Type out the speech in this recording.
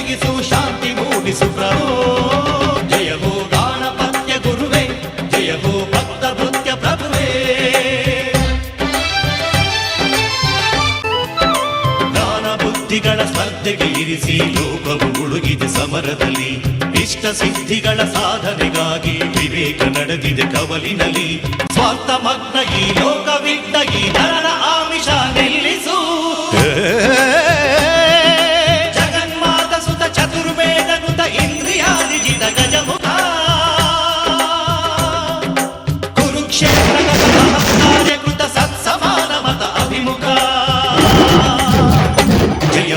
ಒದಗಿಸು ಶಾಂತಿ ಮೂಡಿಸು ಪ್ರಭು. ಜಯವೋ ಗಾಣಪತ್ಯ ಗುರುವೇ ಜಯವೋ ಭಕ್ತ ಭೃತ್ಯ ಪ್ರಭುವೇ. ಜ್ಞಾನ ಬುದ್ಧಿಗಳ ಸ್ಪರ್ಧೆಗೆ ಇರಿಸಿ, ಲೋಕವು ಮುಳುಗಿದೆ ಸಮರದಲ್ಲಿ. ಇಷ್ಟ ಸಿದ್ಧಿಗಳ ಸಾಧನೆಗಾಗಿ ವಿವೇಕ ನಡೆದಿದೆ ಕವಲಿನಲ್ಲಿ. ಸ್ವಾರ್ಥ ಮಗ್ನ ಈ ಲೋಕವಿದ್ದ ಈ క్షేత్రగత సత్సమానమత అభిముఖ. జయ